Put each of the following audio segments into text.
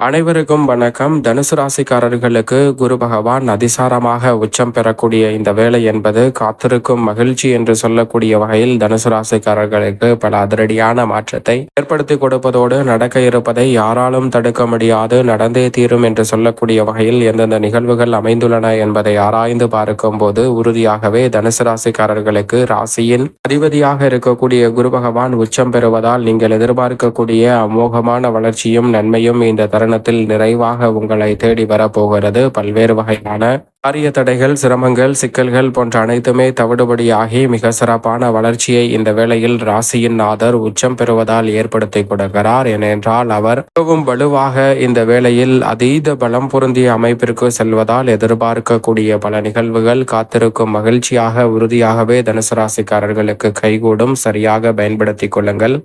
அனைவருக்கும் வணக்கம். தனுசு ராசிக்காரர்களுக்கு குரு பகவான் அதிசாரமாக உச்சம் பெறக்கூடிய இந்த வேலை என்பது காத்திருக்கும் மகிழ்ச்சி என்று சொல்லக்கூடிய வகையில் தனுசு ராசிக்காரர்களுக்கு பல அதிரடியான மாற்றத்தை ஏற்படுத்தி கொடுப்பதோடு நடக்க இருப்பதை யாராலும் தடுக்க முடியாது நடந்தே தீரும் என்று சொல்லக்கூடிய வகையில் எந்தெந்த நிகழ்வுகள் அமைந்துள்ளன என்பதை ஆராய்ந்து பார்க்கும் போது உறுதியாகவே தனுசு ராசிக்காரர்களுக்கு ராசியின் அதிபதியாக இருக்கக்கூடிய குரு பகவான் உச்சம் பெறுவதால் நீங்கள் எதிர்பார்க்கக்கூடிய அமோகமான வளர்ச்சியும் நன்மையும் இந்த தருணத்தில் நிறைவாக உங்களை தேடி வரப்போகிறது. பல்வேறு வகையான காரிய தடைகள் சிரமங்கள் சிக்கல்கள் போன்ற அனைத்துமே தவிடுபடியாகி மிக சிறப்பான வளர்ச்சியை இந்த வேளையில் ராசியின் நாதர் உச்சம் பெறுவதால் ஏற்படுத்தி கொடுக்கிறார். ஏனென்றால் அவர் மிகவும் வலுவாக இந்த வேளையில் அதீத பலம் பொருந்திய அமைப்பிற்கு செல்வதால் எதிர்பார்க்கக்கூடிய பல நிகழ்வுகள் காத்திருக்கும் மகிழ்ச்சியாக உறுதியாகவே தனுசு ராசிக்காரர்களுக்கு கைகூடும். சரியாக பயன்படுத்திக் கொள்ளுங்கள்.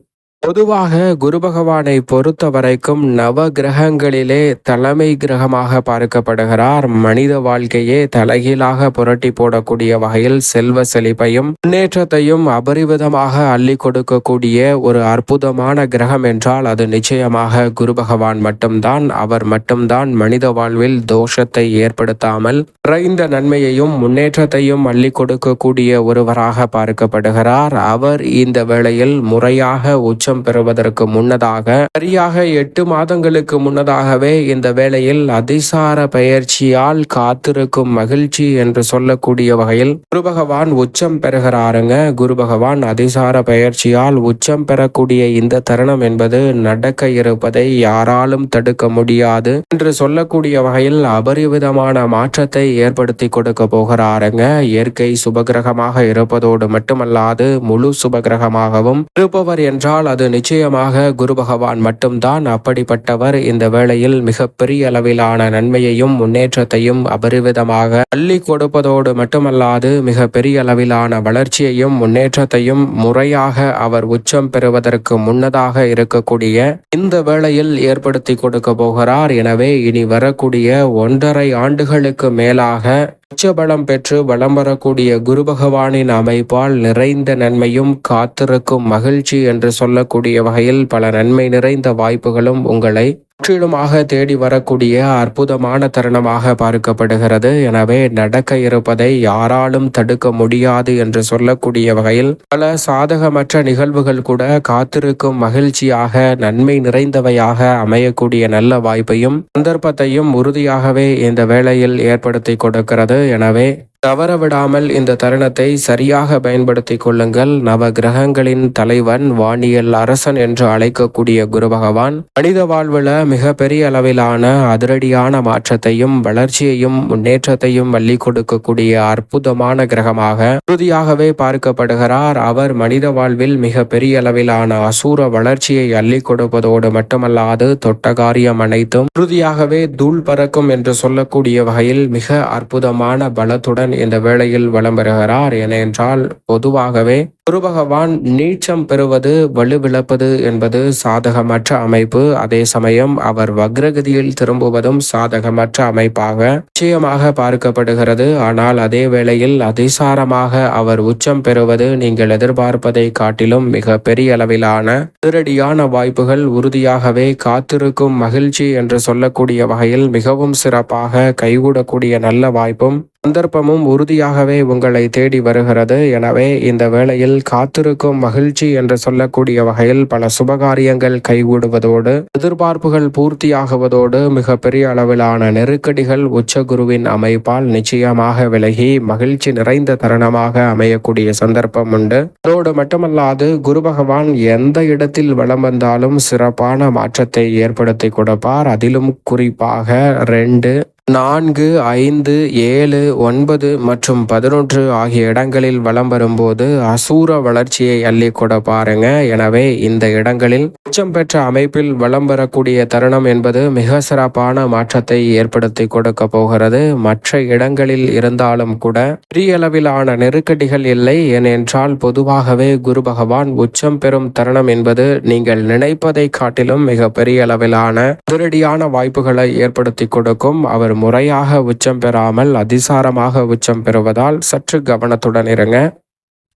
பொதுவாக குரு பகவானை பொறுத்த வரைக்கும் நவ கிரகங்களிலே தலைமை கிரகமாக பார்க்கப்படுகிறார். மனித வாழ்க்கையே தலைகீழாக புரட்டி போடக்கூடிய வகையில் செல்வ செழிப்பையும் முன்னேற்றத்தையும் அபரிவிதமாக அள்ளி கொடுக்கக்கூடிய ஒரு அற்புதமான கிரகம் என்றால் அது நிச்சயமாக குரு பகவான் மட்டும்தான். அவர் மட்டும்தான் மனித வாழ்வில் தோஷத்தை ஏற்படுத்தாமல் குறைந்த நன்மையையும் முன்னேற்றத்தையும் அள்ளி கொடுக்கக்கூடிய ஒருவராக பார்க்கப்படுகிறார். அவர் இந்த வேளையில் முறையாக உச்சம் பெறுவதற்கு முன்னதாக சரியாக எட்டு மாதங்களுக்கு முன்னதாகவே இந்த வேளையில் அதிசார பயிற்சியால் காத்திருக்கும் மகிழ்ச்சி என்று சொல்லக்கூடிய வகையில் குரு பகவான் உச்சம் பெறுகிறாருங்க. குரு பகவான் அதிசார பயிற்சியால் உச்சம் பெறக்கூடிய இந்த தருணம் என்பது நடக்க இருப்பதை யாராலும் தடுக்க முடியாது என்று சொல்லக்கூடிய வகையில் அபரிவிதமான மாற்றத்தை ஏற்படுத்தி கொடுக்க போகிறாருங்க. இயற்கை சுபகிரகமாக இருப்பதோடு மட்டுமல்லாது முழு சுபகிரகமாகவும் இருப்பவர் என்றால் அது நிச்சயமாக குரு பகவான் மட்டும்தான். அப்படிப்பட்டவர் இந்த வேளையில் மிகப்பெரிய அளவிலான நன்மையையும் முன்னேற்றத்தையும் அபரிவிதமாக அள்ளி கொடுப்பதோடு மட்டுமல்லாது மிக பெரிய அளவிலான வளர்ச்சியையும் முன்னேற்றத்தையும் முறையாக அவர் உச்சம் பெறுவதற்கு முன்னதாக இருக்கக்கூடிய இந்த வேளையில் ஏற்படுத்தி கொடுக்க போகிறார். எனவே இனி வரக்கூடிய ஒன்றரை ஆண்டுகளுக்கு மேலாக உச்சபலம் பெற்று வலம் வரக்கூடிய குரு பகவானின் அமைப்பால் நிறைந்த நன்மையும் காத்திருக்கும் மகிழ்ச்சி என்று சொல்லக்கூடிய வகையில் பல நன்மை நிறைந்த வாய்ப்புகளும் உங்களை முற்றிலுமாக தேடி வரக்கூடிய அற்புதமான தருணமாக பார்க்கப்படுகிறது. எனவே நடக்க இருப்பதை யாராலும் தடுக்க முடியாது என்று சொல்லக்கூடிய வகையில் பல சாதகமற்ற நிகழ்வுகள் கூட காத்திருக்கும் மகிழ்ச்சியாக நன்மை நிறைந்தவையாக அமையக்கூடிய நல்ல வாய்ப்பையும் சந்தர்ப்பத்தையும் உறுதியாகவே இந்த வேளையில் ஏற்படுத்தி கொடுக்கிறது. எனவே தவறவிடாமல் இந்த தருணத்தை சரியாக பயன்படுத்திக் கொள்ளுங்கள். நவ கிரகங்களின் தலைவன் வானியல் அரசன் என்று அழைக்கக்கூடிய குரு பகவான் மனித வாழ்வுல மிக பெரிய அளவிலான அதிரடியான மாற்றத்தையும் வளர்ச்சியையும் முன்னேற்றத்தையும் வள்ளி கொடுக்கக்கூடிய அற்புதமான கிரகமாக உறுதியாகவே பார்க்கப்படுகிறார். அவர் மனித வாழ்வில் மிக பெரிய அளவிலான அசூர வளர்ச்சியை அள்ளி கொடுப்பதோடு மட்டுமல்லாது தொட்ட காரியம் அனைத்தும் உறுதியாகவே தூள் பறக்கும் என்று சொல்லக்கூடிய வகையில் மிக அற்புதமான பலத்துடன் இந்த வேளையில் வலம் பெறுகிறார் ஏனென்றால் பொதுவாகவே குரு பகவான் நீச்சம் பெறுவது வலுவிழப்பது என்பது சாதகமற்ற அமைப்பு. அதே சமயம் அவர் வக்ரகதியில் திரும்புவதும் சாதகமற்ற அமைப்பாக நிச்சயமாக பார்க்கப்படுகிறது. ஆனால் அதே வேளையில் அதிசாரமாக அவர் உச்சம் பெறுவது நீங்கள் எதிர்பார்ப்பதை காட்டிலும் மிக பெரிய அளவிலான திருடியான வாய்ப்புகள் உறுதியாகவே காத்திருக்கும் மகிழ்ச்சி என்று சொல்லக்கூடிய வகையில் மிகவும் சிறப்பாக கைகூடக்கூடிய நல்ல வாய்ப்பும் சந்தர்ப்பமும் உறுதியாகவே உங்களை தேடி வருகிறது. எனவே இந்த வேளையில் காத்திருக்கும் மகிழ்ச்சி என்று சொல்லக்கூடிய வகையில் பல சுபகாரியங்கள் கைகூடுவதோடு எதிர்பார்ப்புகள் பூர்த்தியாகுவதோடு மிக பெரிய அளவிலான நெருக்கடிகள் உச்சகுருவின் அமைப்பால் நிச்சயமாக விலகி மகிழ்ச்சி நிறைந்த தருணமாக அமையக்கூடிய சந்தர்ப்பம் உண்டு. அதோடு மட்டுமல்லாது குரு பகவான் எந்த இடத்தில் வளம் வந்தாலும் சிறப்பான மாற்றத்தை ஏற்படுத்தி கொடுப்பார். அதிலும் குறிப்பாக ரெண்டு நான்கு ஐந்து ஏழு ஒன்பது மற்றும் பதினொன்று ஆகிய இடங்களில் வலம் வரும்போது அசூர வளர்ச்சியை அள்ளி கூட பாருங்க. எனவே இந்த இடங்களில் உச்சம் பெற்ற அமைப்பில் வலம் வரக்கூடிய தருணம் என்பது மிக சிறப்பான மாற்றத்தை ஏற்படுத்தி கொடுக்க போகிறது. மற்ற இடங்களில் இருந்தாலும் கூட பெரிய அளவிலான நெருக்கடிகள் இல்லை. ஏனென்றால் பொதுவாகவே குரு பகவான் உச்சம் பெறும் தருணம் என்பது நீங்கள் நினைப்பதை காட்டிலும் மிக பெரிய அளவிலான அதிரடியான வாய்ப்புகளை ஏற்படுத்தி கொடுக்கும். அவர் முறையாக உச்சம் பெறாமல் அதிசாரமாக உச்சம் பெறுவதால் சற்று கவனத்துடன் இருங்க.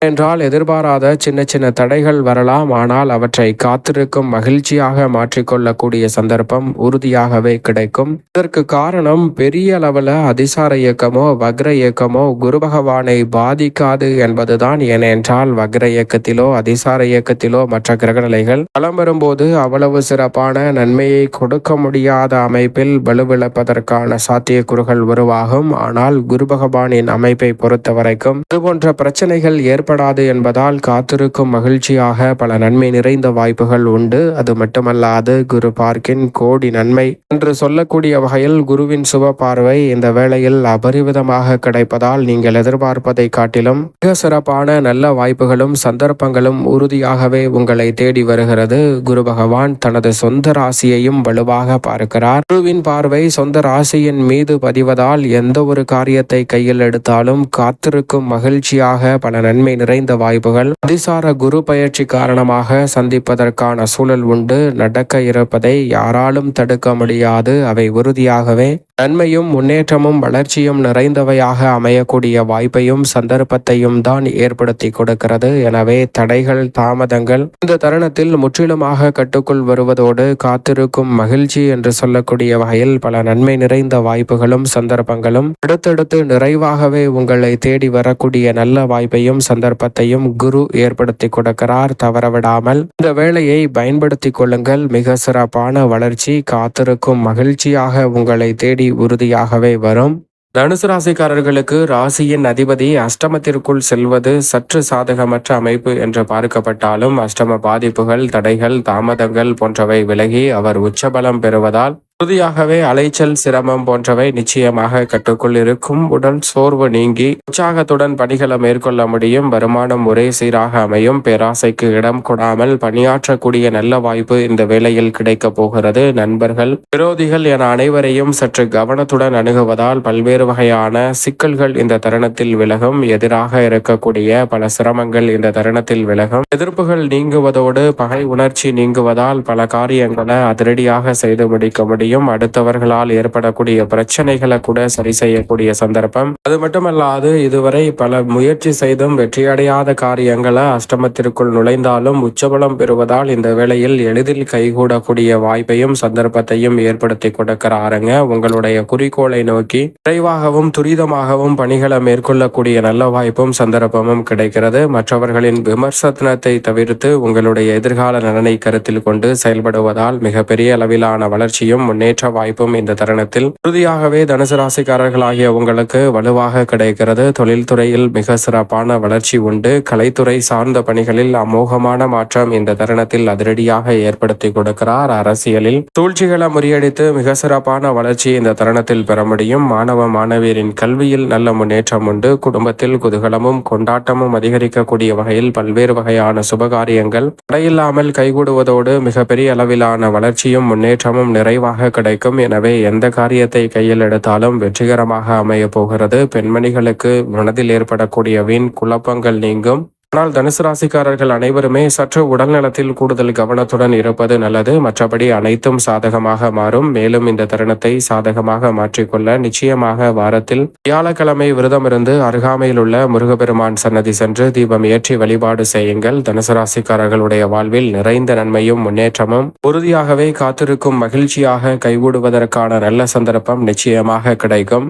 என்றால் எதிர்பாராத சின்ன சின்ன தடைகள் வரலாம். ஆனால் அவற்றை காத்திருக்கும் மகிழ்ச்சியாக மாற்றிக்கொள்ளக்கூடிய சந்தர்ப்பம் உறுதியாகவே கிடைக்கும். இதற்கு காரணம் பெரிய அளவில் அதிசார இயக்கமோ வக்ர இயக்கமோ குரு பகவானை பாதிக்காது என்பதுதான். ஏனென்றால் வக்ர இயக்கத்திலோ அதிசார இயக்கத்திலோ மற்ற கிரகநிலைகள் பலம் வரும்போது அவ்வளவு சிறப்பான நன்மையை கொடுக்க முடியாத அமைப்பில் வலுவிழப்பதற்கான சாத்தியக்கூறுகள் உருவாகும். ஆனால் குரு பகவானின் அமைப்பை பொறுத்த வரைக்கும் இதுபோன்ற பிரச்சனைகள் ஏற்படாது என்பதால் காத்திருக்கும் மகிழ்ச்சியாக பல நன்மை நிறைந்த வாய்ப்புகள் உண்டு. அது மட்டுமல்லாது குரு பார்க்கின் கோடி நன்மை. என்று சொல்லக்கூடிய வகையில் குருவின் சுப பார்வை இந்த வேளையில் அபரிவிதமாக கிடைப்பதால் நீங்கள் எதிர்பார்ப்பதை காட்டிலும் மிக சிறப்பான நல்ல வாய்ப்புகளும் சந்தர்ப்பங்களும் உறுதியாகவே உங்களை தேடி வருகிறது. குரு பகவான் தனது சொந்த ராசியையும் வலுவாக பார்க்கிறார். குருவின் பார்வை சொந்த ராசியின் மீது பதிவதால் எந்த ஒரு காரியத்தை கையில் எடுத்தாலும் காத்திருக்கும் மகிழ்ச்சியாக பல நன்மை நிறைந்த வாய்ப்புகள். அதிசார குரு பயிற்சி காரணமாக சந்திப்பதற்கான சூழல் உண்டு. நடக்க இருப்பதை யாராலும் தடுக்க முடியாது. அவை உறுதியாகவே நன்மையும் முன்னேற்றமும் வளர்ச்சியும் நிறைந்தவையாக அமையக்கூடிய வாய்ப்பையும் சந்தர்ப்பத்தையும் தான் ஏற்படுத்தி கொடுக்கிறது. எனவே தடைகள் தாமதங்கள் இந்த தருணத்தில் முற்றிலுமாக கட்டுக்குள் வருவதோடு காத்திருக்கும் மகிழ்ச்சி என்று சொல்லக்கூடிய வகையில் பல நன்மை நிறைந்த வாய்ப்புகளும் சந்தர்ப்பங்களும் அடுத்தடுத்து நிறைவாகவே உங்களை தேடி வரக்கூடிய நல்ல வாய்ப்பையும் சந்தர்ப்பத்தையும் குரு ஏற்படுத்தி கொடுக்கிறார். தவறவிடாமல் இந்த வேலையை பயன்படுத்திக் கொள்ளுங்கள். மிக சிறப்பான வளர்ச்சி காத்திருக்கும் மகிழ்ச்சியாக உங்களை தேடி உறுதியாகவே வரும். தனுசு ராசிக்காரர்களுக்கு ராசியின் அதிபதி அஷ்டமத்திற்குள் செல்வது சற்று சாதகமற்ற அமைப்பு என்று பார்க்கப்பட்டாலும் அஷ்டம பாதிப்புகள் தடைகள் தாமதங்கள் போன்றவை விலகி அவர் உச்சபலம் பெறுவதால் உறுதியாகவே அலைச்சல் சிரமம் போன்றவை நிச்சயமாக கட்டுக்குள் இருக்கும். உடல் சோர்வு நீங்கி உற்சாகத்துடன் பணிகளை மேற்கொள்ள முடியும். வருமானம் ஒரே சீராக அமையும். பேராசைக்கு இடம் கொடாமல் பணியாற்றக்கூடிய நல்ல வாய்ப்பு இந்த வேளையில் கிடைக்கப் போகிறது. நண்பர்கள் விரோதிகள் என அனைவரையும் சற்று கவனத்துடன் அணுகுவதால் பல்வேறு வகையான சிக்கல்கள் இந்த தருணத்தில் விலகும். எதிராக இருக்கக்கூடிய பல சிரமங்கள் இந்த தருணத்தில் விலகும். எதிர்ப்புகள் நீங்குவதோடு பகை உணர்ச்சி நீங்குவதால் பல காரியங்களை அதிரடியாக செய்து முடிக்க முடியும். செய்யும் அடுத்தவர்களால் ஏற்படக்கூடிய பிரச்சனைகளை கூட சரி செய்யக்கூடிய சந்தர்ப்பம். அது மட்டுமல்லாது இதுவரை பல முயற்சி செய்தும் வெற்றியடையாத காரியங்களை அஷ்டமத்திற்குள் நுழைந்தாலும் உச்சபலம் பெறுவதால் இந்த வேளையில் எளிதில் கைகூடக்கூடிய வாய்ப்பையும் சந்தர்ப்பத்தையும் ஏற்படுத்தி கொடுக்கிறாருங்க. உங்களுடைய குறிக்கோளை நோக்கி விரைவாகவும் துரிதமாகவும் பணிகளை மேற்கொள்ளக்கூடிய நல்ல வாய்ப்பும் சந்தர்ப்பமும் கிடைக்கிறது. மற்றவர்களின் விமர்சனத்தை தவிர்த்து உங்களுடைய எதிர்கால நலனை கருத்தில் கொண்டு செயல்படுவதால் மிகப்பெரிய அளவிலான வளர்ச்சியும் முன்னேற்ற வாய்ப்பும் இந்த தருணத்தில். உறுதியாகவே தனுசு ராசிக்காரர்களாகிய உங்களுக்கு வலுவாக கிடைக்கிறது. தொழில்துறையில் மிக சிறப்பான வளர்ச்சி உண்டு. கலைத்துறை சார்ந்த பணிகளில் அமோகமான மாற்றம் இந்த தருணத்தில் அதிரடியாக ஏற்படுத்தி கொடுக்கிறார். அரசியலில் சூழ்ச்சிகளை முறியடித்து மிக சிறப்பான வளர்ச்சி இந்த தருணத்தில் பெற முடியும். மாணவ மாணவியரின் கல்வியில் நல்ல முன்னேற்றம் உண்டு. குடும்பத்தில் குதூகலமும் கொண்டாட்டமும் அதிகரிக்கக்கூடிய வகையில் பல்வேறு வகையான சுபகாரியங்கள். தடையில்லாமல் கைகூடுவதோடு மிகப்பெரிய அளவிலான வளர்ச்சியும் முன்னேற்றமும் நிறைவாக கிடைக்கும். எனவே எந்த காரியத்தை கையில் எடுத்தாலும் வெற்றிகரமாக அமைய போகிறது. பெண்மணிகளுக்கு மனதில் ஏற்படக்கூடிய வீண் குழப்பங்கள் நீங்கும். ஆனால் தனுசு ராசிக்காரர்கள் அனைவருமே சற்று உடல் நலத்தில் கூடுதல் கவனத்துடன் இருப்பது நல்லது. மற்றபடி அனைத்தும் சாதகமாக மாறும். மேலும் இந்த தருணத்தை சாதகமாக மாற்றிக்கொள்ள நிச்சயமாக வாரத்தில் வியாழக்கிழமை விரதம் இருந்து அருகாமையில் உள்ள முருகப்பெருமான் சன்னதி சென்று தீபம் ஏற்றி வழிபாடு செய்யுங்கள். தனுசு ராசிக்காரர்களுடைய வாழ்வில் நிறைந்த நன்மையும் முன்னேற்றமும் உறுதியாகவே காத்திருக்கும் மகிழ்ச்சியாக கைகூடுவதற்கான நல்ல சந்தர்ப்பம் நிச்சயமாக கிடைக்கும்.